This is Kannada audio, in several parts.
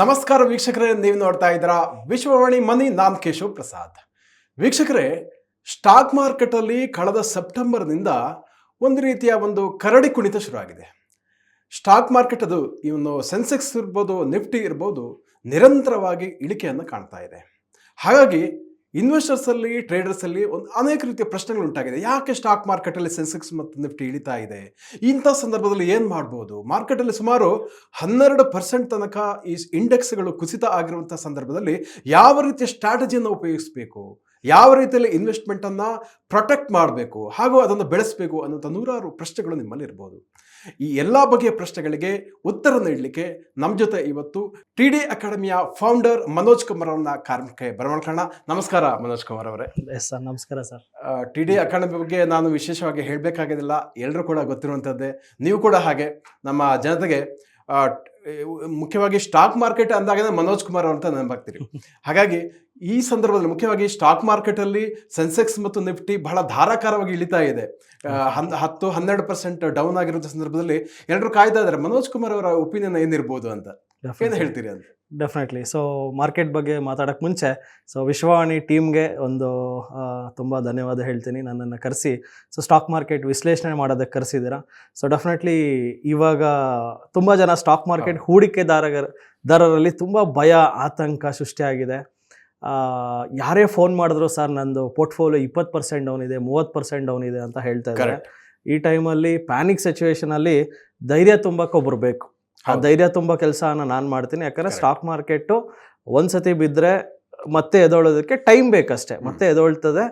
ನಮಸ್ಕಾರ ವೀಕ್ಷಕರೇ, ನೀವು ನೋಡ್ತಾ ಇದ್ದೀರಾ ವಿಶ್ವವಾಣಿ ಮನಿ ನಾನ್ ಕೇಶವ್ ಪ್ರಸಾದ್. ವೀಕ್ಷಕರೇ, ಸ್ಟಾಕ್ ಮಾರ್ಕೆಟಲ್ಲಿ ಕಳೆದ ಸೆಪ್ಟೆಂಬರ್ನಿಂದ ಒಂದು ರೀತಿಯ ಒಂದು ಕರಡಿ ಕುಣಿತ ಶುರುವಾಗಿದೆ. ಸ್ಟಾಕ್ ಮಾರ್ಕೆಟ್ ಅದು ಇವನು ಸೆನ್ಸೆಕ್ಸ್ ಇರ್ಬೋದು, ನಿಫ್ಟಿ ಇರ್ಬೋದು, ನಿರಂತರವಾಗಿ ಇಳಿಕೆಯನ್ನು ಕಾಣ್ತಾ ಇದೆ. ಹಾಗಾಗಿ ಇನ್ವೆಸ್ಟರ್ಸಲ್ಲಿ, ಟ್ರೇಡರ್ಸಲ್ಲಿ ಒಂದು ಅನೇಕ ರೀತಿಯ ಪ್ರಶ್ನೆಗಳು ಉಂಟಾಗಿದೆ. ಯಾಕೆ ಸ್ಟಾಕ್ ಮಾರ್ಕೆಟಲ್ಲಿ ಸೆನ್ಸೆಕ್ಸ್ ಮತ್ತು ನಿಫ್ಟಿ ಇಳಿತಾ ಇದೆ? ಇಂಥ ಸಂದರ್ಭದಲ್ಲಿ ಏನು ಮಾಡ್ಬೋದು? ಮಾರ್ಕೆಟಲ್ಲಿ ಸುಮಾರು ಹನ್ನೆರಡು ಪರ್ಸೆಂಟ್ ತನಕ ಈ ಇಂಡೆಕ್ಸ್ಗಳು ಕುಸಿತ ಆಗಿರುವಂಥ ಸಂದರ್ಭದಲ್ಲಿ ಯಾವ ರೀತಿಯ ಸ್ಟ್ರಾಟಜಿಯನ್ನು ಉಪಯೋಗಿಸಬೇಕು? ಯಾವ ರೀತಿಯಲ್ಲಿ ಇನ್ವೆಸ್ಟ್ಮೆಂಟನ್ನು ಪ್ರೊಟೆಕ್ಟ್ ಮಾಡಬೇಕು ಹಾಗೂ ಅದನ್ನು ಬೆಳೆಸಬೇಕು ಅನ್ನೋಂಥ ನೂರಾರು ಪ್ರಶ್ನೆಗಳು ನಿಮ್ಮಲ್ಲಿ ಇರ್ಬೋದು. ಈ ಎಲ್ಲ ಬಗೆಯ ಪ್ರಶ್ನೆಗಳಿಗೆ ಉತ್ತರ ನೀಡಲಿಕ್ಕೆ ನಮ್ಮ ಜೊತೆ ಇವತ್ತು ಟಿ ಡಿ ಅಕಾಡೆಮಿಯ ಫೌಂಡರ್ ಮನೋಜ್ ಕುಮಾರ್ ಅವರನ್ನ ಕಾರ್ಮಿಕ ಬರಮಾಡ್ಕೋಣ ನಮಸ್ಕಾರ ಮನೋಜ್ ಕುಮಾರ್ ಅವರೇ. ಎಸ್ ಸರ್ ನಮಸ್ಕಾರ ಸರ್. ಟಿ ಡಿ ಅಕಾಡೆಮಿ ಬಗ್ಗೆ ನಾನು ವಿಶೇಷವಾಗಿ ಹೇಳಬೇಕಾಗಿಲ್ಲ ಎಲ್ಲರೂ ಕೂಡ ಗೊತ್ತಿರುವಂಥದ್ದೇ ನೀವು ಕೂಡ ಹಾಗೆ ನಮ್ಮ ಜನತೆಗೆ ಮುಖ್ಯವಾಗಿ ಸ್ಟಾಕ್ ಮಾರ್ಕೆಟ್ ಅಂದಾಗ ಮನೋಜ್ ಕುಮಾರ್ ಅಂತ ನೆನಪಾಗ್ತೀರಿ ಹಾಗಾಗಿ ಈ ಸಂದರ್ಭದಲ್ಲಿ ಮುಖ್ಯವಾಗಿ ಸ್ಟಾಕ್ ಮಾರ್ಕೆಟಲ್ಲಿ ಸೆನ್ಸೆಕ್ಸ್ ಮತ್ತು ನಿಫ್ಟಿ ಬಹಳ ಧಾರಾಕಾರವಾಗಿ ಇಳಿತಾ ಇದೆ. ಹತ್ತು, ಹನ್ನೆರಡು ಪರ್ಸೆಂಟ್ ಡೌನ್ ಆಗಿರುವಂಥ ಸಂದರ್ಭದಲ್ಲಿ ಎಲ್ಲರೂ ಕಾಯ್ತಾ ಇದ್ದಾರೆ ಮನೋಜ್ ಕುಮಾರ್ ಅವರ ಒಪಿನಿಯನ್ ಏನಿರ್ಬೋದು ಅಂತ? ಏನು ಹೇಳ್ತೀರಿ ಅಂತ ಡೆಫಿನೆಟ್ಲಿ ಸೊ ಮಾರ್ಕೆಟ್ ಬಗ್ಗೆ ಮಾತಾಡೋಕ್ಕೆ ಮುಂಚೆ ಸೊ ವಿಶ್ವವಾಣಿ ಟೀಮ್ಗೆ ಒಂದು ತುಂಬ ಧನ್ಯವಾದ ಹೇಳ್ತೀನಿ ನನ್ನನ್ನು ಕರೆಸಿ. ಸೊ ಸ್ಟಾಕ್ ಮಾರ್ಕೆಟ್ ವಿಶ್ಲೇಷಣೆ ಮಾಡೋದಕ್ಕೆ ಕರೆಸಿದ್ದೀರಾ? ಸೊ ಡೆಫಿನೆಟ್ಲಿ ಇವಾಗ ತುಂಬ ಜನ ಸ್ಟಾಕ್ ಮಾರ್ಕೆಟ್ ಹೂಡಿಕೆದಾರರಲ್ಲಿ ತುಂಬ ಭಯ ಆತಂಕ ಸೃಷ್ಟಿಯಾಗಿದೆ. ಯಾರೇ ಫೋನ್ ಮಾಡಿದ್ರು ಸರ್ ನಂದು ಪೋರ್ಟ್ಫೋಲಿಯೋ ಇಪ್ಪತ್ತು ಪರ್ಸೆಂಟ್ ಡೌನ್ ಇದೆ ಮೂವತ್ತು ಪರ್ಸೆಂಟ್ ಡೌನ್ ಇದೆ ಅಂತ ಹೇಳ್ತಾ ಇದ್ದಾರೆ. ಈ ಟೈಮಲ್ಲಿ ಪ್ಯಾನಿಕ್ ಸಿಚುವೇಶನಲ್ಲಿ ಧೈರ್ಯ ತುಂಬಕ್ಕೆ ಒಬ್ಬರು ಬೇಕು. ಆ. ಧೈರ್ಯ ತುಂಬ ಕೆಲಸನ ನಾನು ಮಾಡ್ತೀನಿ. ಯಾಕಂದರೆ. ಸ್ಟಾಕ್ ಮಾರ್ಕೆಟು ಒಂದ್ಸತಿ ಬಿದ್ದರೆ ಮತ್ತೆ ಎದೊಳೋದಕ್ಕೆ ಟೈಮ್ ಬೇಕಷ್ಟೇ. ಮತ್ತೆ ಎದೊಳ್ತದೆ.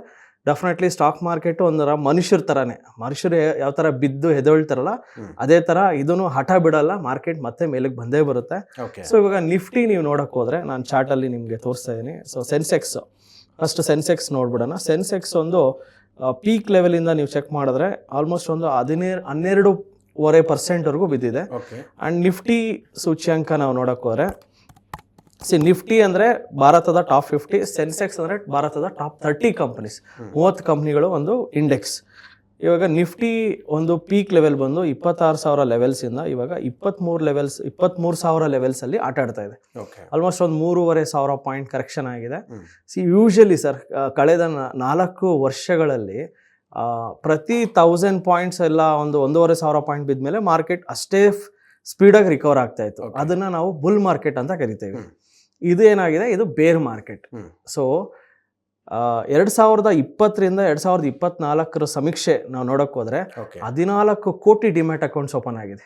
ಡೆಫಿನೆಟ್ಲಿ ಸ್ಟಾಕ್ ಮಾರ್ಕೆಟ್ ಒಂಥರ ಮನುಷ್ಯರ ಥರನೇ ಮನುಷ್ಯರು ಯಾವ ಥರ ಬಿದ್ದು ಎದೊಳ್ತಾರಲ್ಲ ಅದೇ ಥರ ಇದನ್ನು ಹಠ ಬಿಡಲ್ಲ ಮಾರ್ಕೆಟ್ ಮತ್ತೆ ಮೇಲಕ್ಕೆ ಬಂದೇ ಬರುತ್ತೆ. ಓಕೆ ಸೊ ಇವಾಗ ನಿಫ್ಟಿ ನೀವು ನೋಡಕ್ ಹೋದ್ರೆ ನಾನು ಚಾರ್ಟಲ್ಲಿ ನಿಮಗೆ ತೋರಿಸ್ತಾ ಇದ್ದೀನಿ ಸೊ ಸೆನ್ಸೆಕ್ಸ್ ಫಸ್ಟ್ ಸೆನ್ಸೆಕ್ಸ್ ನೋಡ್ಬಿಡೋಣ. ಸೆನ್ಸೆಕ್ಸ್ ಒಂದು ಪೀಕ್ ಲೆವೆಲಿಂದ ನೀವು ಚೆಕ್ ಮಾಡಿದ್ರೆ ಆಲ್ಮೋಸ್ಟ್ ಒಂದು ಹದಿನೇಳು ಹನ್ನೆರಡೂವರೆ ಪರ್ಸೆಂಟ್ವರೆಗೂ ಬಿದ್ದಿದೆ. ಆ್ಯಂಡ್ ನಿಫ್ಟಿ ಸೂಚ್ಯಾಂಕ ನಾವು ನೋಡಕ್ ಹೋದ್ರೆ ಸಿ ನಿಫ್ಟಿ ಅಂದರೆ ಭಾರತದ ಟಾಪ್ ಫಿಫ್ಟಿ ಸೆನ್ಸೆಕ್ಸ್ ಅಂದರೆ ಭಾರತದ ಟಾಪ್ ತರ್ಟಿ ಕಂಪನೀಸ್ ಮೂವತ್ತು ಕಂಪ್ನಿಗಳು ಒಂದು ಇಂಡೆಕ್ಸ್ ಇವಾಗ ನಿಫ್ಟಿ ಒಂದು ಪೀಕ್ ಲೆವೆಲ್ ಬಂದು ಇಪ್ಪತ್ತಾರು ಸಾವಿರ ಲೆವೆಲ್ಸಿಂದ ಇವಾಗ ಇಪ್ಪತ್ತ್ಮೂರು ಲೆವೆಲ್ಸ್ ಇಪ್ಪತ್ತ್ಮೂರು ಸಾವಿರ ಲೆವೆಲ್ಸಲ್ಲಿ ಆಟ ಆಡ್ತಾ ಇದೆ. ಆಲ್ಮೋಸ್ಟ್ ಒಂದು ಮೂರುವರೆ ಸಾವಿರ ಪಾಯಿಂಟ್ ಕರೆಕ್ಷನ್ ಆಗಿದೆ. ಸಿ ಯೂಶಲಿ ಸರ್ ಕಳೆದ ನಾಲ್ಕು ವರ್ಷಗಳಲ್ಲಿ ಪ್ರತಿ ತೌಸಂಡ್ ಪಾಯಿಂಟ್ಸ್ ಎಲ್ಲ ಒಂದು ಒಂದೂವರೆ ಸಾವಿರ ಪಾಯಿಂಟ್ ಬಿದ್ಮೇಲೆ ಮಾರ್ಕೆಟ್ ಅಷ್ಟೇ ಸ್ಪೀಡಾಗಿ ರಿಕವರ್ ಆಗ್ತಾ ಇತ್ತು. ಅದನ್ನು ನಾವು ಬುಲ್ ಮಾರ್ಕೆಟ್ ಅಂತ ಕರಿತೇವೆ. ಇದು ಏನಾಗಿದೆ? ಇದು ಬೇರ್ ಮಾರ್ಕೆಟ್. ಸೊ ಎರಡು ಸಾವಿರದ ಇಪ್ಪತ್ತರಿಂದ ಎರಡು ಸಾವಿರದ ಇಪ್ಪತ್ನಾಲ್ಕರ ಸಮೀಕ್ಷೆ ನಾವು ನೋಡಕ್ ಹೋದ್ರೆ ಹದಿನಾಲ್ಕು ಕೋಟಿ ಡಿಮ್ಯಾಟ್ ಅಕೌಂಟ್ಸ್ ಓಪನ್ ಆಗಿದೆ.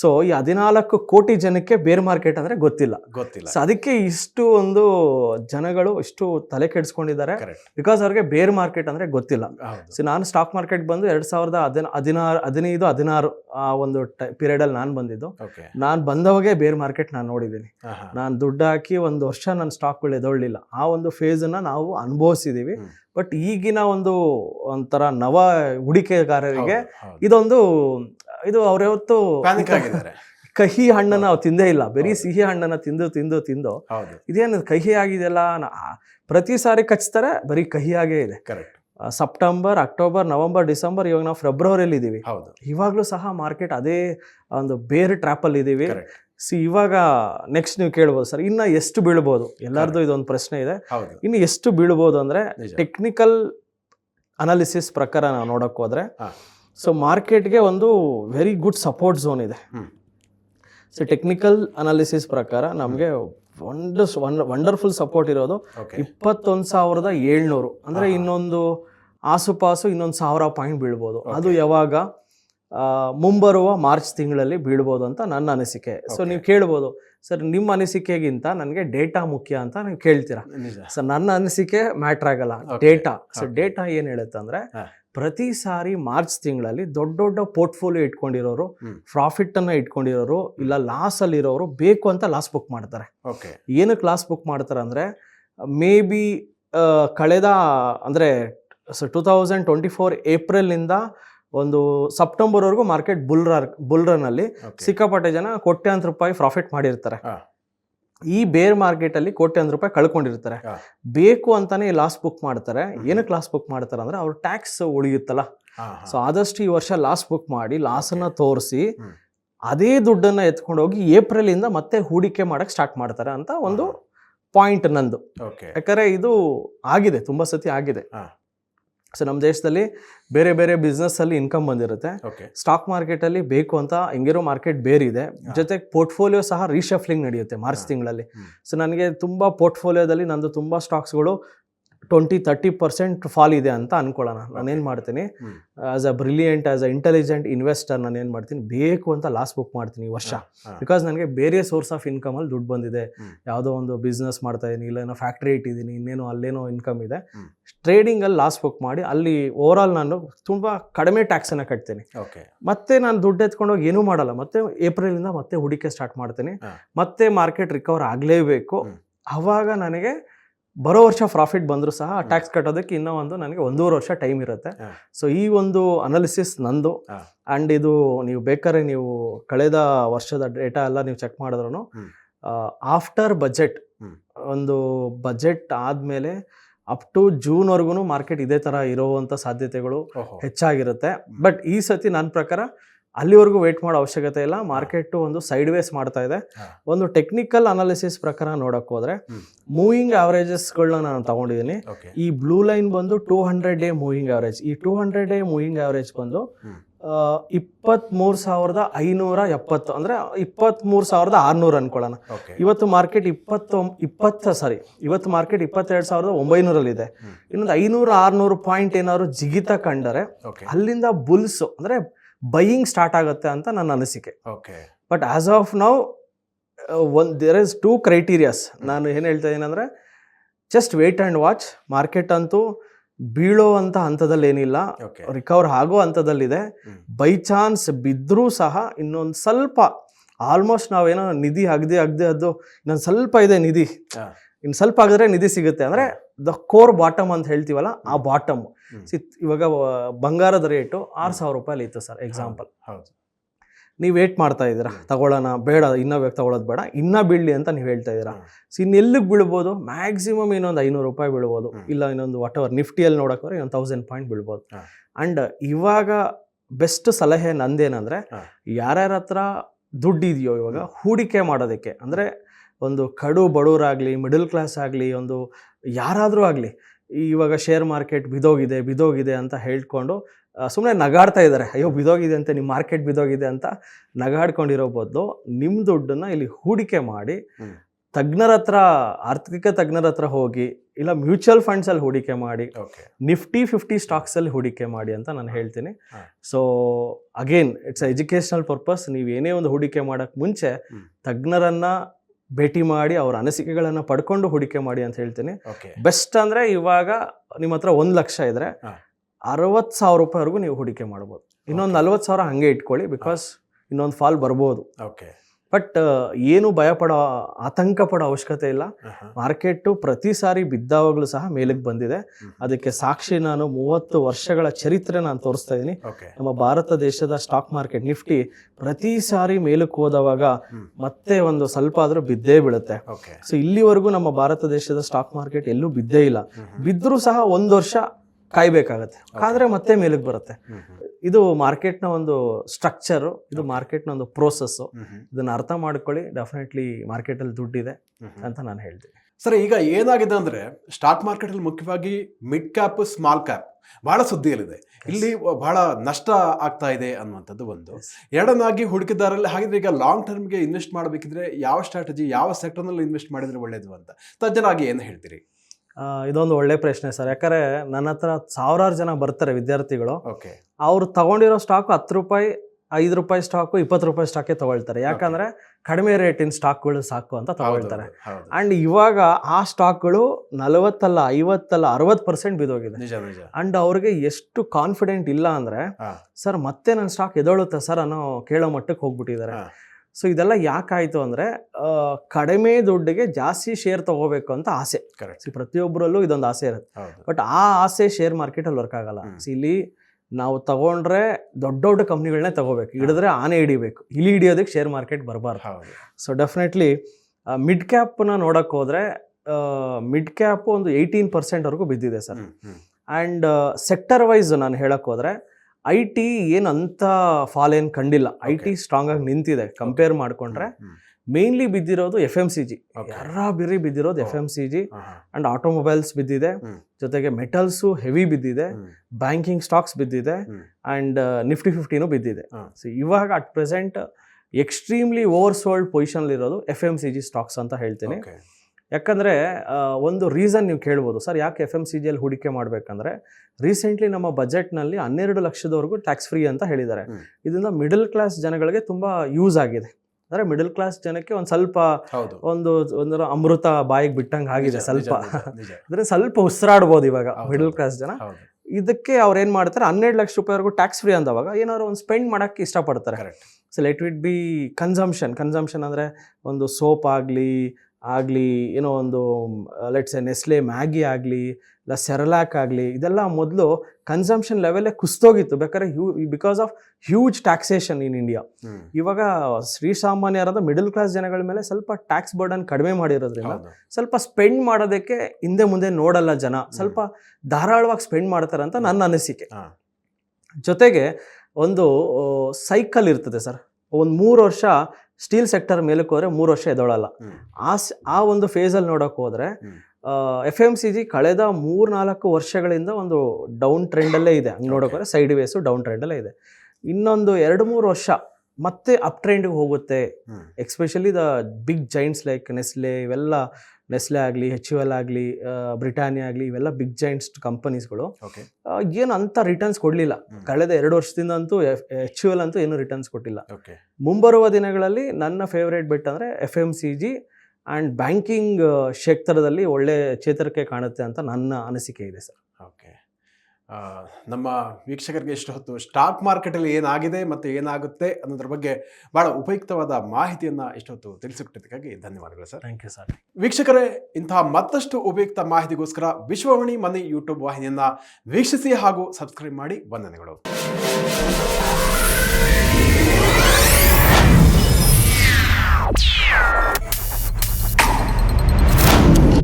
ಸೊ ಈ ಹದಿನಾಲ್ಕು ಕೋಟಿ ಜನಕ್ಕೆ ಬೇರ್ ಮಾರ್ಕೆಟ್ ಅಂದ್ರೆ ಗೊತ್ತಿಲ್ಲ. ಗೊತ್ತಿಲ್ಲ. ಸೊ ಅದಕ್ಕೆ ಇಷ್ಟು ಒಂದು ಜನಗಳು ಇಷ್ಟು ತಲೆ ಕೆಡಿಸ್ಕೊಂಡಿದ್ದಾರೆ. ಬಿಕಾಸ್ ಅವ್ರಿಗೆ ಬೇರ್ ಮಾರ್ಕೆಟ್ ಅಂದ್ರೆ ಗೊತ್ತಿಲ್ಲ. ಸೊ ನಾನು ಸ್ಟಾಕ್ ಮಾರ್ಕೆಟ್ ಬಂದು ಎರಡ್ ಸಾವಿರದ ಹದಿನ ಹದಿನಾರು ಹದಿನೈದು ಹದಿನಾರು ಆ ಒಂದು ಪೀರಿಯಡ್ ಅಲ್ಲಿ ನಾನು ಬಂದಿದ್ದು. ನಾನು ಬಂದವಾಗೆ ಬೇರ್ ಮಾರ್ಕೆಟ್ ನಾನು ನೋಡಿದ್ದೀನಿ. ನಾನು ದುಡ್ಡು ಹಾಕಿ ಒಂದು ವರ್ಷ ನನ್ನ ಸ್ಟಾಕ್ಗಳು ಎದೊಳ್ಳಿಲ್ಲ. ಆ ಒಂದು ಫೇಸನ್ನ ನಾವು ಅನುಭವಿಸಿದೀವಿ. ಬಟ್ ಈಗಿನ ಒಂದು ಒಂಥರ ನವ ಹೂಡಿಕೆಗಾರರಿಗೆ. ಇದೊಂದು ಇದು ಅವ್ರ ಯಾವತ್ತು ಆಗಿದ್ದಾರೆ ಕಹಿ ಹಣ್ಣನ್ನ ನಾವು ತಿಂದೇ ಇಲ್ಲ. ಬರೀ ಸಿಹಿ ಹಣ್ಣನ್ನ ತಿಂದು ತಿಂದು ತಿಂದು ಇದೇನು ಕಹಿ ಆಗಿದೆಯಲ್ಲ? ಪ್ರತಿ ಸಾರಿ ಕಚ್ತಾರೆ ಬರೀ ಕಹಿಯಾಗೇ ಇದೆ. Correct September October November December ಇವಾಗ ನಾವು ಫೆಬ್ರವರಿಯಲ್ಲಿ ಇದ್ದೀವಿ. ಹೌದು. ಇವಾಗಲೂ ಸಹ ಮಾರ್ಕೆಟ್ ಅದೇ ಒಂದು ಬೇರೆ ಟ್ರ್ಯಾಪಲ್ಲಿ ಇದ್ದೀವಿ. ಸಿ ಇವಾಗ ನೆಕ್ಸ್ಟ್ ನೀವು ಕೇಳ್ಬೋದು ಸರ್ ಇನ್ನ ಎಷ್ಟು ಬೀಳ್ಬೋದು? ಎಲ್ಲರದ್ದು ಇದೊಂದು ಪ್ರಶ್ನೆ ಇದೆ. ಇನ್ನು ಎಷ್ಟು ಬೀಳ್ಬೋದು ಅಂದ್ರೆ ಟೆಕ್ನಿಕಲ್ ಅನಾಲಿಸಿಸ್ ಪ್ರಕಾರ ನಾವು ನೋಡಕ್ ಹೋದ್ರೆ ಹಾ. ಸೊ ಮಾರ್ಕೆಟ್ಗೆ ಒಂದು ವೆರಿ ಗುಡ್ ಸಪೋರ್ಟ್ ಝೋನ್ ಇದೆ. ಸೊ ಟೆಕ್ನಿಕಲ್ ಅನಾಲಿಸಿಸ್ ಪ್ರಕಾರ ನಮಗೆ ವಂಡರ್ಸ್ ವಂಡರ್ಫುಲ್ ಸಪೋರ್ಟ್ ಇರೋದು ಇಪ್ಪತ್ತೊಂದು ಸಾವಿರದ ಏಳ್ನೂರು. ಅಂದರೆ ಇನ್ನೊಂದು ಆಸುಪಾಸು ಇನ್ನೊಂದು ಸಾವಿರ ಪಾಯಿಂಟ್ ಬೀಳ್ಬೋದು. ಅದು ಯಾವಾಗ ಮುಂಬರುವ ಮಾರ್ಚ್ ತಿಂಗಳಲ್ಲಿ ಬೀಳ್ಬೋದು ಅಂತ ನನ್ನ ಅನಿಸಿಕೆ. ಸೊ ನೀವು ಕೇಳ್ಬೋದು ಸರ್ ನಿಮ್ಮ ಅನಿಸಿಕೆಗಿಂತ ನನಗೆ ಡೇಟಾ ಮುಖ್ಯ ಅಂತ ನೀವು ಕೇಳ್ತೀರಾ? ಸೊ ಸರ್ ನನ್ನ ಅನಿಸಿಕೆ ಮ್ಯಾಟ್ರ್ ಆಗಲ್ಲ. ಡೇಟಾ ಸೊ ಡೇಟಾ ಏನು ಹೇಳುತ್ತೆ ಅಂದ್ರೆ. ಪ್ರತಿ ಸಾರಿ ಮಾರ್ಚ್ ತಿಂಗಳಲ್ಲಿ ದೊಡ್ಡ ದೊಡ್ಡ ಪೋರ್ಟ್ಫೋಲಿಯೋ ಇಟ್ಕೊಂಡಿರೋರು. ಪ್ರಾಫಿಟ್ ಅನ್ನ ಇಟ್ಕೊಂಡಿರೋರು ಇಲ್ಲ ಲಾಸ್ ಅಲ್ಲಿ ಇರೋರು ಬೇಕು ಅಂತ ಲಾಸ್ ಬುಕ್ ಮಾಡ್ತಾರೆ. ಓಕೆ. ಏನಕ್ಕೆ ಲಾಸ್ ಬುಕ್ ಮಾಡ್ತಾರೆ ಅಂದರೆ ಮೇ ಬಿ ಕಳೆದ ಅಂದರೆ ಟೂ ತೌಸಂಡ್ ಟ್ವೆಂಟಿ ಫೋರ್ ಏಪ್ರಿಲಿಂದ ಒಂದು ಸೆಪ್ಟೆಂಬರ್ವರೆಗೂ ಮಾರ್ಕೆಟ್ ಬುಲ್ ಬುಲ್ ಅಲ್ಲಿ ಓಕೆ. ಸಿಕ್ಕಾಪಟ್ಟೆ ಜನ ಕೋಟ್ಯಾಂತರ ರೂಪಾಯಿ ಪ್ರಾಫಿಟ್ ಮಾಡಿರ್ತಾರೆ. ಈ ಬೇರ್ ಮಾರ್ಕೆಟಲ್ಲಿ ಒಂದು ರೂಪಾಯಿ ಕಳ್ಕೊಂಡಿರ್ತಾರೆ. ಬೇಕು ಅಂತಾನೆ ಲಾಸ್ ಬುಕ್ ಮಾಡ್ತಾರೆ. ಏನಕ್ಕೆ ಲಾಸ್ ಬುಕ್ ಮಾಡ್ತಾರೆ ಅಂದ್ರೆ ಅವ್ರ ಟ್ಯಾಕ್ಸ್ ಉಳಿಯುತ್ತಲ್ಲ. ಸೊ ಆದಷ್ಟು ಈ ವರ್ಷ ಲಾಸ್ ಬುಕ್ ಮಾಡಿ ಲಾಸನ್ನ ತೋರಿಸಿ ಅದೇ ದುಡ್ಡನ್ನ ಎತ್ಕೊಂಡು ಹೋಗಿ ಏಪ್ರಿಲ್ ಇಂದ ಮತ್ತೆ ಹೂಡಿಕೆ ಮಾಡಕ್ ಸ್ಟಾರ್ಟ್ ಮಾಡ್ತಾರೆ ಅಂತ ಒಂದು ಪಾಯಿಂಟ್ ನಂದು. ಓಕೆ ಯಾಕಂದ್ರೆ ಇದು ಆಗಿದೆ ತುಂಬಾ ಸತಿ ಆಗಿದೆ. ಸೊ ನಮ್ಮ ದೇಶದಲ್ಲಿ ಬೇರೆ ಬೇರೆ ಬಿಸ್ನೆಸ್ ಅಲ್ಲಿ ಇನ್ಕಮ್ ಬಂದಿರುತ್ತೆ. ಓಕೆ ಸ್ಟಾಕ್ ಮಾರ್ಕೆಟ್ ಅಲ್ಲಿ ಬೇಕು ಅಂತ ಹೆಂಗಿರೋ ಮಾರ್ಕೆಟ್ ಬೇರೆ ಇದೆ ಜೊತೆಗೆ ಪೋರ್ಟ್ಫೋಲಿಯೋ ಸಹ ರೀಶಫ್ಲಿಂಗ್ ನಡೆಯುತ್ತೆ ಮಾರ್ಚ್ ತಿಂಗಳಲ್ಲಿ. ಸೊ ನನಗೆ ತುಂಬಾ ಪೋರ್ಟ್ಫೋಲಿಯೋದಲ್ಲಿ ನಂದು ತುಂಬಾ ಸ್ಟಾಕ್ಸ್ಗಳು ಟ್ವೆಂಟಿ ತರ್ಟಿ ಪರ್ಸೆಂಟ್ ಫಾಲ್ ಇದೆ ಅಂತ ಅನ್ಕೊಳ್ಳೋಣ. ನಾನೇನು ಮಾಡ್ತೀನಿ. As a brilliant as a intelligent investor ನಾನು ಏನು ಮಾಡ್ತೀನಿ ಬೇಕು ಅಂತ ಲಾಸ್ ಬುಕ್ ಮಾಡ್ತೀನಿ ಈ ವರ್ಷ. ಬಿಕಾಸ್ ನನಗೆ ಬೇರೆ ಸೋರ್ಸ್ ಆಫ್ ಇನ್ಕಮಲ್ಲಿ ದುಡ್ಡು ಬಂದಿದೆ. ಯಾವುದೋ ಒಂದು ಬಿಸ್ನೆಸ್ ಮಾಡ್ತಾ ಇಲ್ಲ ಏನೋ ಫ್ಯಾಕ್ಟ್ರಿ ಇಟ್ಟಿದ್ದೀನಿ ಇನ್ನೇನೋ ಅಲ್ಲೇನೋ ಇನ್ಕಮ್ ಇದೆ. ಟ್ರೇಡಿಂಗಲ್ಲಿ ಲಾಸ್ ಬುಕ್ ಮಾಡಿ ಅಲ್ಲಿ ಓವರ್ ಆಲ್ ನಾನು ತುಂಬ ಕಡಿಮೆ ಟ್ಯಾಕ್ಸನ್ನು ಕಟ್ತೀನಿ. ಓಕೆ ಮತ್ತೆ ನಾನು ದುಡ್ಡು ಎತ್ಕೊಂಡೋಗಿ ಏನೂ ಮಾಡಲ್ಲ. ಮತ್ತೆ ಏಪ್ರಿಲಿಂದ ಮತ್ತೆ ಹೂಡಿಕೆ ಸ್ಟಾರ್ಟ್ ಮಾಡ್ತೀನಿ. ಮತ್ತೆ ಮಾರ್ಕೆಟ್ ರಿಕವರ್ ಆಗಲೇಬೇಕು. ಆವಾಗ ನನಗೆ ಬರೋ ವರ್ಷ ಪ್ರಾಫಿಟ್ ಬಂದರೂ ಸಹ ಟ್ಯಾಕ್ಸ್ ಕಟ್ಟೋದಕ್ಕೆ ಇನ್ನೂ ಒಂದು ನನಗೆ ಒಂದೂವರೆ ವರ್ಷ ಟೈಮ್ ಇರುತ್ತೆ. ಸೊ ಈ ಒಂದು ಅನಾಲಿಸಿಸ್ ನಂದು. ಆ್ಯಂಡ್ ಇದು ನೀವು ಬೇಕಾದ್ರೆ ನೀವು ಕಳೆದ ವರ್ಷದ ಡೇಟಾ ಎಲ್ಲ ನೀವು ಚೆಕ್ ಮಾಡಿದ್ರು. ಆಫ್ಟರ್ ಬಜೆಟ್ ಒಂದು ಬಜೆಟ್ ಆದಮೇಲೆ ಅಪ್ ಟು ಜೂನ್ವರೆಗೂ ಮಾರ್ಕೆಟ್ ಇದೇ ಥರ ಇರೋವಂಥ ಸಾಧ್ಯತೆಗಳು ಹೆಚ್ಚಾಗಿರುತ್ತೆ ಬಟ್ ಈ ಸತಿ ನನ್ನ ಪ್ರಕಾರ ಅಲ್ಲಿವರೆಗೂ ವೇಟ್ ಮಾಡೋ ಅವಶ್ಯಕತೆ ಇಲ್ಲ. ಮಾರ್ಕೆಟ್ ಒಂದು ಸೈಡ್ ವೇಸ್ ಮಾಡ್ತಾ ಇದೆ. ಒಂದು ಟೆಕ್ನಿಕಲ್ ಅನಾಲಿಸಿಸ್ ಪ್ರಕಾರ ನೋಡಕ್ ಹೋದ್ರೆ ಮೂವಿಂಗ್ ಆವರೇಜಸ್ಗಳನ್ನ ನಾನು ತಗೊಂಡಿದ್ದೀನಿ. ಈ ಬ್ಲೂ ಲೈನ್ ಬಂದು two hundred day moving average ಈ two hundred day moving average ಬಂದು ಇಪ್ಪತ್ಮೂರು ಸಾವಿರದ ಐನೂರ ಎಪ್ಪತ್ತು ಅಂದ್ರೆ ಇಪ್ಪತ್ತ್ಮೂರು ಸಾವಿರದ ಆರ್ನೂರು ಅನ್ಕೊಳ್ಳೋಣ. ಇವತ್ತು ಮಾರ್ಕೆಟ್ ಇಪ್ಪತ್ತು ಇಪ್ಪತ್ತು ಸಾರಿ ಇವತ್ತು ಮಾರ್ಕೆಟ್ ಇಪ್ಪತ್ತೆರಡು ಸಾವಿರದ ಒಂಬೈನೂರಲ್ಲಿದೆ. ಇನ್ನೊಂದು ಐನೂರು ಆರ್ನೂರು ಪಾಯಿಂಟ್ ಏನಾದ್ರು ಜಿಗಿತ ಕಂಡರೆ ಅಲ್ಲಿಂದ ಬುಲ್ಸ್ ಅಂದ್ರೆ ಬೈಯಿಂಗ್ ಸ್ಟಾರ್ಟ್ ಆಗುತ್ತೆ ಅಂತ ನನ್ನ ಅನಿಸಿಕೆ. Okay but as of now one there is two criterias ನಾನು ಏನು ಹೇಳ್ತಾ ಅಂದರೆ just wait and watch market ಅಂತೂ ಬೀಳೋ ಅಂತ ಹಂತದಲ್ಲಿ ಏನಿಲ್ಲ. ರಿಕವರ್ ಆಗೋ ಹಂತದಲ್ಲಿದೆ. ಬೈ ಚಾನ್ಸ್ ಬಿದ್ದರೂ ಸಹ ಇನ್ನೊಂದು ಸ್ವಲ್ಪ ಆಲ್ಮೋಸ್ಟ್ ನಾವೇನೋ ನಿಧಿ ಅಗದೆ ಅಗದೆ ಅದು ಇನ್ನೊಂದು ಸ್ವಲ್ಪ ಇದೆ ನಿಧಿ. ಇನ್ನು ಸ್ವಲ್ಪ ಆಗಿದ್ರೆ ನಿಧಿ ಸಿಗುತ್ತೆ ಅಂದರೆ ದ ಕೋರ್ ಬಾಟಮ್ ಅಂತ ಹೇಳ್ತೀವಲ್ಲ ಆ ಬಾಟಮ್ ಸಿತ್ ಇವಾಗ ಬಂಗಾರದ ರೇಟು ಆರು ಸಾವಿರ ರೂಪಾಯಿ ಇತ್ತು ಸರ್ ಎಕ್ಸಾಂಪಲ್ ಹೌದು ನೀವು ವೇಟ್ ಮಾಡ್ತಾ ಇದ್ದೀರಾ? ತಗೊಳ್ಳೋಣ ಬೇಡ ಇನ್ನೂ ಬೇಕು ತಗೊಳ್ಳೋದು ಬೇಡ ಇನ್ನೂ ಬೀಳಲಿ ಅಂತ ನೀವು ಹೇಳ್ತಾ ಇದ್ದೀರಾ? ಸಿ ಇನ್ನೆಲ್ಲಿಗೆ ಬೀಳ್ಬೋದು? ಮ್ಯಾಕ್ಸಿಮಮ್ ಇನ್ನೊಂದು ಐನೂರು ರೂಪಾಯಿ ಬೀಳ್ಬೋದು. ಇಲ್ಲ ಇನ್ನೊಂದು ವಾಟ್ ಅವರ್ ನಿಫ್ಟಿಯಲ್ಲಿ ನೋಡೋಕೆ ಇನ್ನೊಂದು ತೌಸಂಡ್ ಪಾಯಿಂಟ್ ಬೀಳ್ಬೋದು. ಆ್ಯಂಡ್ ಇವಾಗ ಬೆಸ್ಟ್ ಸಲಹೆ ನಂದೇನಂದರೆ. ಯಾರ್ಯಾರ ಹತ್ರ ದುಡ್ಡಿದೆಯೋ ಇವಾಗ ಹೂಡಿಕೆ ಮಾಡೋದಕ್ಕೆ ಅಂದರೆ ಒಂದು ಕಡು ಬಡವರಾಗಲಿ ಮಿಡಲ್ ಕ್ಲಾಸ್ ಆಗಲಿ ಒಂದು ಯಾರಾದರೂ ಆಗಲಿ ಇವಾಗ ಶೇರ್ ಮಾರ್ಕೆಟ್ ಬಿದೋಗಿದೆ ಬಿದೋಗಿದೆ ಅಂತ ಹೇಳ್ಕೊಂಡು ಸುಮ್ಮನೆ ನಗಾಡ್ತಾ ಇದ್ದಾರೆ. ಅಯ್ಯೋ ಬಿದೋಗಿದೆ ಅಂತ ನಿಮ್ಮ ಮಾರ್ಕೆಟ್ ಬಿದೋಗಿದೆ ಅಂತ ನಗಾಡ್ಕೊಂಡಿರೋ ಬದಲು ನಿಮ್ಮ ದುಡ್ಡನ್ನು ಇಲ್ಲಿ ಹೂಡಿಕೆ ಮಾಡಿ. ತಜ್ಞರ ಹತ್ರ ಆರ್ಥಿಕ ತಜ್ಞರ ಹತ್ರ ಹೋಗಿ ಇಲ್ಲ ಮ್ಯೂಚುವಲ್ ಫಂಡ್ಸಲ್ಲಿ ಹೂಡಿಕೆ ಮಾಡಿ ನಿಫ್ಟಿ ಫಿಫ್ಟಿ ಸ್ಟಾಕ್ಸಲ್ಲಿ ಹೂಡಿಕೆ ಮಾಡಿ ಅಂತ ನಾನು ಹೇಳ್ತೀನಿ. So again it's educational purpose ನೀವು ಏನೇ ಒಂದು ಹೂಡಿಕೆ ಮಾಡೋಕ್ಕೆ ಮುಂಚೆ ತಜ್ಞರನ್ನ ಭೇಟಿ ಮಾಡಿ ಅವರ ಅನಿಸಿಕೆಗಳನ್ನು ಪಡ್ಕೊಂಡು ಹೂಡಿಕೆ ಮಾಡಿ ಅಂತ ಹೇಳ್ತೀನಿ. ಓಕೆ. ಬೆಸ್ಟ್ ಅಂದರೆ ಇವಾಗ ನಿಮ್ಮ ಹತ್ರ ಒಂದು ಲಕ್ಷ ಇದ್ರೆ ಅರವತ್ ಅರವತ್ತು ಸಾವಿರ ರೂಪಾಯಿವರೆಗೂ ನೀವು ಹೂಡಿಕೆ ಮಾಡ್ಬೋದು. ಇನ್ನೊಂದು ನಲ್ವತ್ತು ಸಾವಿರ ಹಾಗೆ ಇಟ್ಕೊಳ್ಳಿ ಬಿಕಾಸ್ ಇನ್ನೊಂದು ಫಾಲ್ ಬರ್ಬೋದು. ಓಕೆ. ಬಟ್ ಏನು ಭಯ ಪಡೋ ಆತಂಕ ಪಡೋ ಅವಶ್ಯಕತೆ ಇಲ್ಲ. ಮಾರ್ಕೆಟ್ ಪ್ರತಿ ಸಾರಿ ಬಿದ್ದಾವಾಗಲೂ ಸಹ ಮೇಲಕ್ಕೆ ಬಂದಿದೆ. ಅದಕ್ಕೆ ಸಾಕ್ಷಿ ನಾನು ಮೂವತ್ತು ವರ್ಷಗಳ ಚರಿತ್ರೆ ನಾನು ತೋರಿಸ್ತಾ ಇದ್ದೀನಿ ನಮ್ಮ ಭಾರತ ದೇಶದ ಸ್ಟಾಕ್ ಮಾರ್ಕೆಟ್ ನಿಫ್ಟಿ ಪ್ರತಿ ಸಾರಿ ಮೇಲಕ್ಕೆ ಹೋದವಾಗ ಮತ್ತೆ ಒಂದು ಸ್ವಲ್ಪ ಆದ್ರೂ ಬಿದ್ದೇ ಬೀಳುತ್ತೆ. ಸೊ ಇಲ್ಲಿವರೆಗೂ ನಮ್ಮ ಭಾರತ ದೇಶದ ಸ್ಟಾಕ್ ಮಾರ್ಕೆಟ್ ಎಲ್ಲೂ ಬಿದ್ದೇ ಇಲ್ಲ. ಬಿದ್ದರೂ ಸಹ ಒಂದು ವರ್ಷ ಕಾಯ್ಬೇಕಾಗತ್ತೆ. ಕಾದ್ರೆ ಮತ್ತೆ ಮೇಲಕ್ಕೆ ಬರುತ್ತೆ. ಇದು ಮಾರ್ಕೆಟ್ನ ಒಂದು ಸ್ಟ್ರಕ್ಚರು ಇದು ಮಾರ್ಕೆಟ್ನ ಒಂದು ಪ್ರೋಸೆಸ್ಸು ಇದನ್ನ ಅರ್ಥ ಮಾಡ್ಕೊಳ್ಳಿ. ಡೆಫಿನೆಟ್ಲಿ ಮಾರ್ಕೆಟಲ್ಲಿ ದುಡ್ಡಿದೆ ಅಂತ ನಾನು ಹೇಳ್ತೀನಿ. ಸರ್ ಈಗ ಏನಾಗಿದೆ ಅಂದ್ರೆ ಸ್ಟಾಕ್ ಮಾರ್ಕೆಟ್ ಅಲ್ಲಿ ಮುಖ್ಯವಾಗಿ ಮಿಡ್ ಕ್ಯಾಪ್ ಸ್ಮಾಲ್ ಕ್ಯಾಪ್ ಬಹಳ ಸುದ್ದಿಯಲ್ಲಿದೆ. ಇಲ್ಲಿ ಬಹಳ ನಷ್ಟ ಆಗ್ತಾ ಇದೆ ಅನ್ನುವಂಥದ್ದು ಒಂದು. ಎರಡನಾಗಿ ಹೂಡಿಕೆದಾರಲ್ಲಿ ಹಾಗಿದ್ರೆ ಈಗ ಲಾಂಗ್ ಟರ್ಮ್ಗೆ ಇನ್ವೆಸ್ಟ್ ಮಾಡಬೇಕಿದ್ರೆ ಯಾವ ಸ್ಟ್ರಾಟಜಿ ಯಾವ ಸೆಕ್ಟರ್ನಲ್ಲಿ ಇನ್ವೆಸ್ಟ್ ಮಾಡಿದ್ರೆ ಒಳ್ಳೇದು ಅಂತ. ತಜ್ಜನಾಗಿ ಏನು ಹೇಳ್ತೀರಿ? ಇದೊಂದು ಒಳ್ಳೆ ಪ್ರಶ್ನೆ ಸರ್. ಯಾಕಂದ್ರೆ ನನ್ನ ಹತ್ರ ಸಾವಿರಾರು ಜನ ಬರ್ತಾರೆ ವಿದ್ಯಾರ್ಥಿಗಳು. ಓಕೆ. ಅವ್ರು ತಗೊಂಡಿರೋ ಸ್ಟಾಕ್ ಹತ್ತು ರೂಪಾಯಿ ಐದು ರೂಪಾಯಿ ಸ್ಟಾಕು ಇಪ್ಪತ್ತು ರೂಪಾಯಿ ಸ್ಟಾಕೇ ತಗೊಳ್ತಾರೆ. ಯಾಕಂದ್ರೆ ಕಡಿಮೆ ರೇಟಿನ ಸ್ಟಾಕ್ಗಳು ಸಾಕು ಅಂತ ತಗೊಳ್ತಾರೆ. ಅಂಡ್ ಇವಾಗ ಆ ಸ್ಟಾಕ್ಗಳು ನಲವತ್ತಲ್ಲ ಐವತ್ತಲ್ಲ ಅರವತ್ ಪರ್ಸೆಂಟ್ ಬಿದೋಗಿದೆ ಅಂಡ್ ಅವ್ರಿಗೆ ಎಷ್ಟು ಕಾನ್ಫಿಡೆಂಟ್ ಇಲ್ಲ ಅಂದ್ರೆ ಸರ್ ಮತ್ತೆ ನನ್ನ ಸ್ಟಾಕ್ ಎದೊಳುತ್ತೆ ಸರ್ ಅನ್ನೋ ಕೇಳೋ ಮಟ್ಟಕ್ಕೆ ಹೋಗ್ಬಿಟ್ಟಿದ್ದಾರೆ. ಸೊ ಇದೆಲ್ಲ ಯಾಕಾಯಿತು ಅಂದ್ರೆ ಕಡಿಮೆ ದುಡ್ಡಿಗೆ ಜಾಸ್ತಿ ಶೇರ್ ತಗೋಬೇಕು ಅಂತ ಆಸೆ. ಕರೆಕ್ಟ್ ಪ್ರತಿಯೊಬ್ಬರಲ್ಲೂ ಇದೊಂದು ಆಸೆ ಇರುತ್ತೆ. ಬಟ್ ಆ ಆಸೆ ಶೇರ್ ಮಾರ್ಕೆಟಲ್ಲಿ ವರ್ಕ್ ಆಗಲ್ಲ. ಇಲ್ಲಿ ನಾವು ತಗೊಂಡ್ರೆ ದೊಡ್ಡ ದೊಡ್ಡ ಕಂಪ್ನಿಗಳನ್ನೇ ತಗೋಬೇಕು. ಹಿಡಿದ್ರೆ ಆನೆ ಹಿಡಿಬೇಕು. ಇಲ್ಲಿ ಹಿಡಿಯೋದಕ್ಕೆ ಶೇರ್ ಮಾರ್ಕೆಟ್ ಬರಬಾರ್ದು. ಸೊ ಡೆಫಿನೆಟ್ಲಿ ಮಿಡ್ ಕ್ಯಾಪ್ನ ನೋಡೋಕೆ ಹೋದ್ರೆ ಮಿಡ್ ಕ್ಯಾಪ್ ಒಂದು ಏಯ್ಟೀನ್ ಪರ್ಸೆಂಟ್ವರೆಗೂ ಬಿದ್ದಿದೆ ಸರ್. ಆ್ಯಂಡ್ ಸೆಕ್ಟರ್ ವೈಸ್ ನಾನು ಹೇಳಕ್ ಹೋದ್ರೆ ಐ ಟಿ ಏನು ಅಂತ ಫಾಲ್ ಏನು ಕಂಡಿಲ್ಲ ಐ ಟಿ ಸ್ಟ್ರಾಂಗ್ ಆಗಿ ನಿಂತಿದೆ. ಕಂಪೇರ್ ಮಾಡಿಕೊಂಡ್ರೆ. ಮೇನ್ಲಿ ಬಿದ್ದಿರೋದು ಎಫ್ ಎಂ ಸಿ ಜಿ ಬಿರಿ ಬಿದ್ದಿರೋದು F M C G. And automobiles ಬಿದ್ದಿದೆ. ಜೊತೆಗೆ ಮೆಟಲ್ಸು ಹೆವಿ ಬಿದ್ದಿದೆ. ಬ್ಯಾಂಕಿಂಗ್ ಸ್ಟಾಕ್ಸ್ ಬಿದ್ದಿದೆ. ಅಂಡ್ ನಿಫ್ಟಿ ಫಿಫ್ಟಿನೂ ಬಿದ್ದಿದೆ. ಸೊ ಇವಾಗ at present extremely oversold position ಇರೋದು F M C G stocks ಅಂತ ಹೇಳ್ತೀನಿ. ಯಾಕಂದ್ರೆ ಒಂದು ರೀಸನ್ ನೀವು ಕೇಳ್ಬೋದು. ಸರ್ ಯಾಕೆ ಎಫ್ ಎಂ ಸಿ ಜಿಯಲ್ಲಿ ಹೂಡಿಕೆ ಮಾಡಬೇಕಂದ್ರೆ ರೀಸೆಂಟ್ಲಿ ನಮ್ಮ ಬಜೆಟ್ನಲ್ಲಿ ಹನ್ನೆರಡು ಲಕ್ಷದವರೆಗೂ ಟ್ಯಾಕ್ಸ್ ಫ್ರೀ ಅಂತ ಹೇಳಿದ್ದಾರೆ. ಇದರಿಂದ ಮಿಡಲ್ ಕ್ಲಾಸ್ ಜನಗಳಿಗೆ ತುಂಬ ಯೂಸ್ ಆಗಿದೆ. ಅಂದರೆ ಮಿಡಲ್ ಕ್ಲಾಸ್ ಜನಕ್ಕೆ ಒಂದು ಸ್ವಲ್ಪ ಒಂದು ಒಂದರ ಅಮೃತ ಬಾಯಿಗೆ ಬಿಟ್ಟಂಗೆ ಆಗಿದೆ ಸ್ವಲ್ಪ. ಅಂದ್ರೆ ಸ್ವಲ್ಪ ಉಸಿರಾಡ್ಬೋದು ಇವಾಗ ಮಿಡಲ್ ಕ್ಲಾಸ್ ಜನ. ಇದಕ್ಕೆ ಅವ್ರು ಏನು ಮಾಡ್ತಾರೆ ಹನ್ನೆರಡು ಲಕ್ಷ ರೂಪಾಯಿವರೆಗೂ ಟ್ಯಾಕ್ಸ್ ಫ್ರೀ ಅಂದವಾಗ ಏನಾದ್ರು ಒಂದು ಸ್ಪೆಂಡ್ ಮಾಡೋಕ್ಕೆ ಇಷ್ಟಪಡ್ತಾರೆ. So let with be consumption consumption ಅಂದರೆ ಒಂದು ಸೋಪ್ ಆಗಲಿ ಆಗಲಿ ಏನೋ ಒಂದು ಲೆಟ್ಸ್ ನೆಸ್ಲೆ ಮ್ಯಾಗಿ ಆಗಲಿ ಇಲ್ಲ ಸೆರಲ್ಯಾಕ್ ಆಗಲಿ ಇದೆಲ್ಲ ಮೊದಲು ಕನ್ಸಂಪ್ಷನ್ ಲೆವೆಲ್ಲೇ ಕುಸ್ತೋಗಿತ್ತು. ಬೇಕಾದ್ರೆ huge because of huge taxation in India ಇವಾಗ ಶ್ರೀಸಾಮಾನ್ಯರಾದ ಮಿಡಲ್ ಕ್ಲಾಸ್ ಜನಗಳ ಮೇಲೆ ಸ್ವಲ್ಪ ಟ್ಯಾಕ್ಸ್ ಬರ್ಡನ್ ಕಡಿಮೆ ಮಾಡಿರೋದ್ರಿಂದ ಸ್ವಲ್ಪ ಸ್ಪೆಂಡ್ ಮಾಡೋದಕ್ಕೆ ಹಿಂದೆ ಮುಂದೆ ನೋಡಲ್ಲ ಜನ. ಸ್ವಲ್ಪ ಧಾರಾಳವಾಗಿ ಸ್ಪೆಂಡ್ ಮಾಡ್ತಾರೆ ಅಂತ ನನ್ನ ಅನಿಸಿಕೆ. ಜೊತೆಗೆ ಒಂದು ಸೈಕಲ್ ಇರ್ತದೆ ಸರ್. ಒಂದು ಮೂರು ವರ್ಷ ಸ್ಟೀಲ್ ಸೆಕ್ಟರ್ ಮೇಲಕ್ಕೆ ಹೋದ್ರೆ ಮೂರು ವರ್ಷ ಎದೊಳಲ್ಲ ಆ ಆ ಒಂದು ಫೇಸಲ್ಲಿ ನೋಡೋಕೆ ಹೋದ್ರೆ ಎಫ್ ಎಂ ಸಿ ಜಿ ಕಳೆದ ಮೂರ್ನಾಲ್ಕು ವರ್ಷಗಳಿಂದ ಒಂದು ಡೌನ್ ಟ್ರೆಂಡಲ್ಲೇ ಇದೆ. ಹಂಗೆ ನೋಡೋಕೆ ಸೈಡ್ ವೇಸು ಡೌನ್ ಟ್ರೆಂಡಲ್ಲೇ ಇದೆ. ಇನ್ನೊಂದು ಎರಡು ಮೂರು ವರ್ಷ ಮತ್ತೆ ಅಪ್ ಟ್ರೆಂಡ್ಗೆ ಹೋಗುತ್ತೆ. Especially the big giants like Nestle ಇವೆಲ್ಲ ನೆಸ್ಲೆ ಆಗಲಿ ಎಚ್ ಯು ಎಲ್ ಆಗಲಿ ಬ್ರಿಟಾನಿಯಾ ಆಗಲಿ ಇವೆಲ್ಲ ಬಿಗ್ ಜೈಂಟ್ಸ್ ಕಂಪನೀಸ್ಗಳು. ಏನು ಅಂಥ ರಿಟರ್ನ್ಸ್ ಕೊಡಲಿಲ್ಲ. ಕಳೆದ ಎರಡು ವರ್ಷದಿಂದ ಅಂತೂ ಎಚ್ ಯು ಎಲ್ ಅಂತೂ ಏನು ರಿಟರ್ನ್ಸ್ ಕೊಟ್ಟಿಲ್ಲ. ಮುಂಬರುವ ದಿನಗಳಲ್ಲಿ ನನ್ನ ಫೇವ್ರೇಟ್ ಬೆಟ್ ಅಂದರೆ F M C G and banking ಕ್ಷೇತ್ರದಲ್ಲಿ ಒಳ್ಳೆ ಚೇತರಿಕೆ ಕಾಣುತ್ತೆ ಅಂತ ನನ್ನ ಅನಿಸಿಕೆ ಇದೆ ಸರ್. ಓಕೆ ನಮ್ಮ ವೀಕ್ಷಕರಿಗೆ ಎಷ್ಟು ಹೊತ್ತು ಸ್ಟಾಕ್ ಮಾರ್ಕೆಟಲ್ಲಿ ಏನಾಗಿದೆ ಮತ್ತು ಏನಾಗುತ್ತೆ ಅನ್ನೋದ್ರ ಬಗ್ಗೆ ಭಾಳ ಉಪಯುಕ್ತವಾದ ಮಾಹಿತಿಯನ್ನು ಎಷ್ಟು ಹೊತ್ತು ತಿಳಿಸಿಕೊಟ್ಟಿದ್ದಕ್ಕಾಗಿ ಧನ್ಯವಾದಗಳು ಸರ್. ಥ್ಯಾಂಕ್ ಯು ಸರ್ ವೀಕ್ಷಕರೇ ಇಂತಹ ಮತ್ತಷ್ಟು ಉಪಯುಕ್ತ ಮಾಹಿತಿಗೋಸ್ಕರ ವಿಶ್ವವಾಣಿ ಮನೆ ಯೂಟ್ಯೂಬ್ ವಾಹಿನಿಯನ್ನು ವೀಕ್ಷಿಸಿ ಹಾಗೂ ಸಬ್ಸ್ಕ್ರೈಬ್ ಮಾಡಿ ವಂದನೆಗಳು.